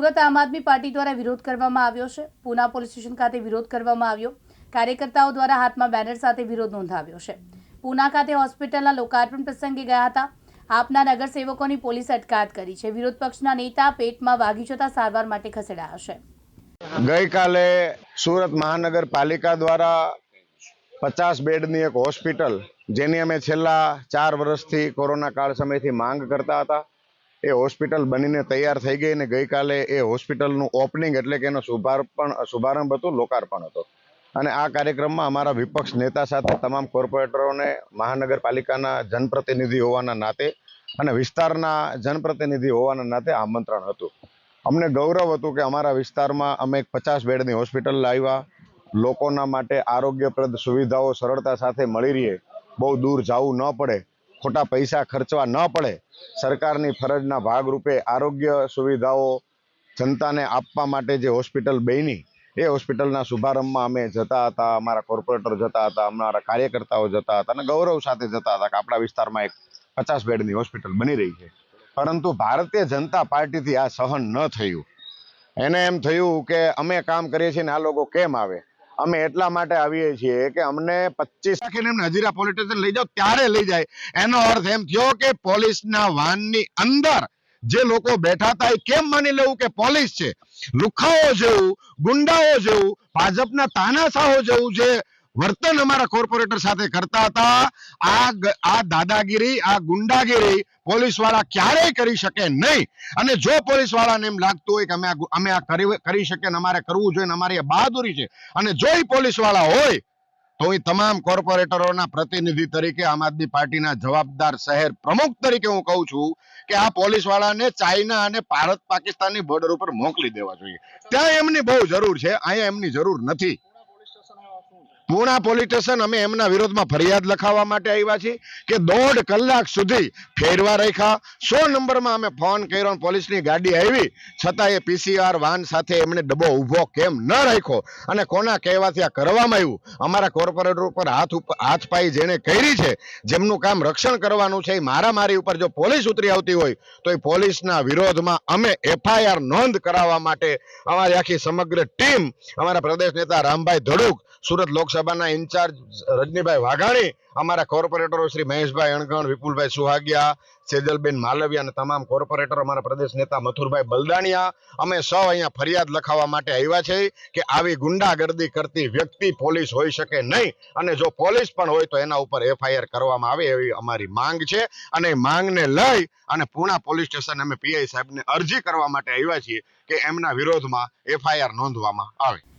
સુરત આમ આદમી પાર્ટી દ્વારા વિરોધ કરવામાં આવ્યો છે. પૂના પોલીસ સ્ટેશન ખાતે વિરોધ કરવામાં આવ્યો. કાર્યકર્તાઓ દ્વારા હાથમાં બેનર સાથે વિરોધ નોંધાવ્યો છે. પૂના ખાતે હોસ્પિટલના લોકાર્પણ પ્રસંગે ગયા હતા. આપના નગરસેવકોની પોલીસ અટકાયત કરી છે. વિરોધ પક્ષના નેતા પેટમાં વાગી જતા સારવાર માટે ખસેડાયા છે. ગઈકાલે સુરત મહાનગરપાલિકા દ્વારા પચાસ બેડની એક હોસ્પિટલ, જેની અમે છેલ્લા ચાર વર્ષથી કોરોના કાળ સમયથી માંગ કરતા હતા એ હોસ્પિટલ બનીને તૈયાર થઈ ગઈ અને ગઈકાલે એ હોસ્પિટલનું ઓપનિંગ એટલે કે એનો શુભાર્પણ શુભારંભ હતું, લોકાર્પણ હતો. અને આ કાર્યક્રમમાં અમારા વિપક્ષ નેતા સાથે તમામ કોર્પોરેટરોને, મહાનગરપાલિકાના જનપ્રતિનિધિ હોવાના નાતે અને વિસ્તારના જનપ્રતિનિધિ હોવાના નાતે આમંત્રણ હતું. અમને ગૌરવ હતું કે અમારા વિસ્તારમાં અમે એક પચાસ બેડની હોસ્પિટલ લાવ્યા. લોકોના માટે આરોગ્યપ્રદ સુવિધાઓ સરળતા સાથે મળી રહે. બહુ દૂર જવું ન પડે. ખોટા પૈસા ખર્ચવા ન પડે, સરકારની ફરજના ભાગરૂપે આરોગ્ય સુવિધાઓ જનતાને આપવા માટે જે હોસ્પિટલ બની, એ હોસ્પિટલના શુભારંભમાં અમે જતા હતા, અમારા કોર્પોરેટર જતા હતા, અમારા કાર્યકર્તાઓ જતા હતા અને ગૌરવ સાથે જતા હતા કે આપણા વિસ્તારમાં એક પચાસ બેડની હોસ્પિટલ બની રહી છે. પરંતુ ભારતીય જનતા પાર્ટીથી આ સહન ન થયું. એને એમ થયું કે અમે કામ કરીએ છીએ ને આ લોકો કેમ આવે? અમે એટલા માટે આવીએ છીએ કે અમને પચીસ રાખીને પોલીસ સ્ટેશન લઈ જાઓ, ત્યારે લઈ જાય. એનો અર્થ એમ થયો કે પોલીસના વાનની અંદર જે લોકો બેઠા હતા એ કેમ માની લેવું કે પોલીસ છે? લુખાઓ જેવું, ગુંડાઓ જેવું, ભાજપના તાનાશાહો જેવું જે વર્તન અમારા કોર્પોરેટર સાથે કરતા હતા, આ આ દાદાગીરી, આ ગુંડાગીરી પોલીસવાળા ક્યારેય કરી શકે નહીં. અને જો પોલીસ વાળાને એમ લાગતું હોય કે અમે અમે આ કરી શકે ને અમારે કરવું જોઈએ અમારી બહાદુરી છે, અને જો એ પોલીસવાળા હોય, તો એ તમામ કોર્પોરેટરોના પ્રતિનિધિ તરીકે આમ આદમી પાર્ટીના જવાબદાર શહેર પ્રમુખ તરીકે હું કહું છું કે આ પોલીસ વાળાને ચાઇના અને ભારત પાકિસ્તાનની બોર્ડર ઉપર મોકલી દેવા જોઈએ. ત્યાં એમની બહુ જરૂર છે, અહીંયા એમની જરૂર નથી. પૂણા પોલીસ સ્ટેશન અમે એમના વિરોધમાં ફરિયાદ લખાવવા માટે આવ્યા છીએ કે દોઢ કલાક સુધી ફેરવા રાખ્યા. સો નંબરમાં અમે ફોન કર્યો પોલીસની ગાડી આવી. છતાં એ પીસીઆર વાન સાથે એમણે ડબ્બો ઊભો કેમ ન રાખ્યો અને કોના કહેવાથી આ કરવામાં આવ્યું? અમારા કોર્પોરેટર ઉપર હાથ ઉપર હાથ પાઈ જેણે કરી છે, જેમનું કામ રક્ષણ કરવાનું છે, એ મારામારી ઉપર જો પોલીસ ઉતરી આવતી હોય, તો એ પોલીસના વિરોધમાં અમે એફઆઈઆર નોંધ કરાવવા માટે અમારી આખી સમગ્ર ટીમ, અમારા પ્રદેશ નેતા રામભાઈ ધડુક સુરત લોકસભાના ઇન્ચાર્જ રજનીભાઈ વાઘાણી, અમારા કોર્પોરેટરો શ્રી મહેશભાઈ અણગણ, વિપુલભાઈ સુહાગિયા, સેજલબેન માલવિયા અને તમામ કોર્પોરેટરો, અમારા પ્રદેશ નેતા મથુરભાઈ બલદાણિયા, અમે સૌ અહીંયા ફરિયાદ લખાવવા માટે આવ્યા છે કે આવી ગુંડાગર્દી કરતી વ્યક્તિ પોલીસ હોઈ શકે નહીં અને જો પોલીસ પણ હોય તો એના ઉપર એફઆઈઆર કરવામાં આવે એવી અમારી માંગ છે અને માંગને લઈ અને પૂણા પોલીસ સ્ટેશન અમે પીઆઈ સાહેબને અરજી કરવા માટે આવ્યા છીએ કે એમના વિરોધમાં એફઆઈઆર નોંધવામાં આવે.